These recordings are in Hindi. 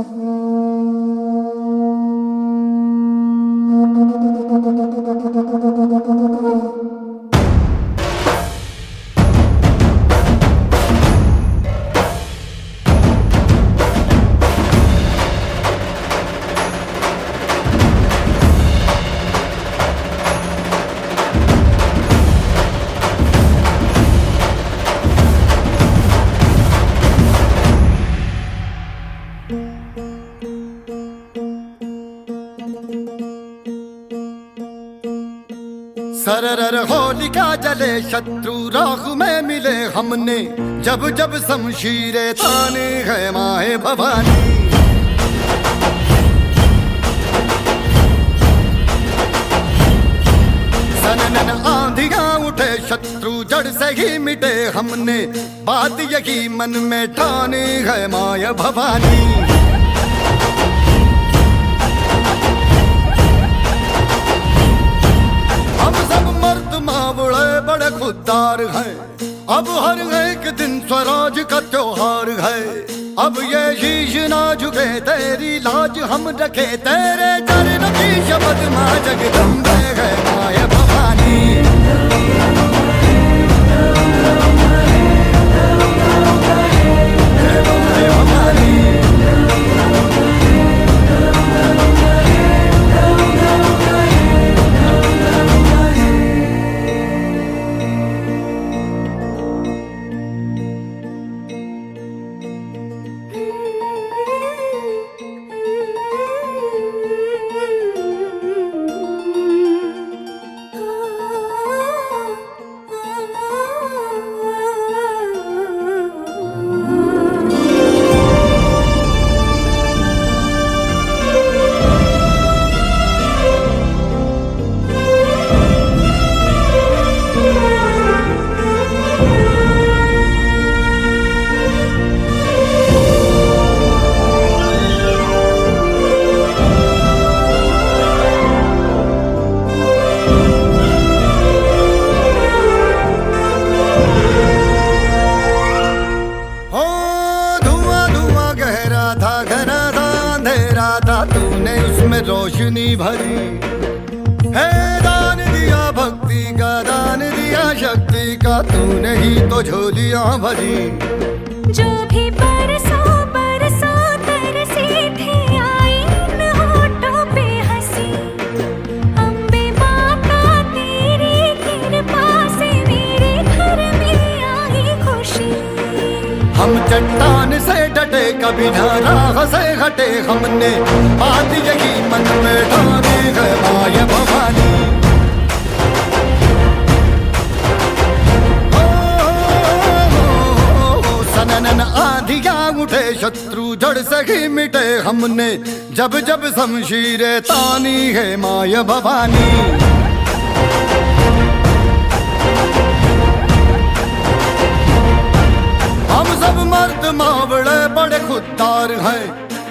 Mm-hmm. सरर होलिका जले शत्रु राह में मिले हमने। जब जब शमशीरे ताने है माए भवानी। सनन आंधियाँ उठे, शत्रु जड़ से ही मिटे हमने। बात यही मन में ठानी है माया भवानी। बड़े है। अब हर एक दिन स्वराज का त्योहार है। अब ये शीश ना झुके, तेरी लाज हम रखे। तेरे चरण की शपथ माँ जगदम्बे है, माया रोशनी भरी। है दान दिया भक्ति का दान दिया शक्ति का तूने ही तो झोलियाँ भरी। जो भी बरसों बरसों तरसी थे आई इन होठों पे हँसी। अम्बे माँ तेरी कृपा से मेरे घर में आई खुशी। हम चट्टान डटे, कभी ना राह से हटे हमने। बात यही मन में ठानी है माया भवानी। आधिया उठे, शत्रु जड़ से ही मिटे हमने। जब जब शमशीरे तानी है माया भवानी। हम सब मर्द मावड़े बड़े खुददार हैं।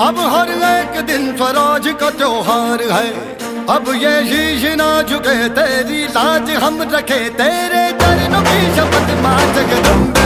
अब हर एक दिन स्वराज का त्योहार है। अब ये शीश ना झुके, तेरी लाज हम रखे, तेरे चरणों की शपथ माँ जगदम्बे।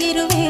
ಇರುವೆ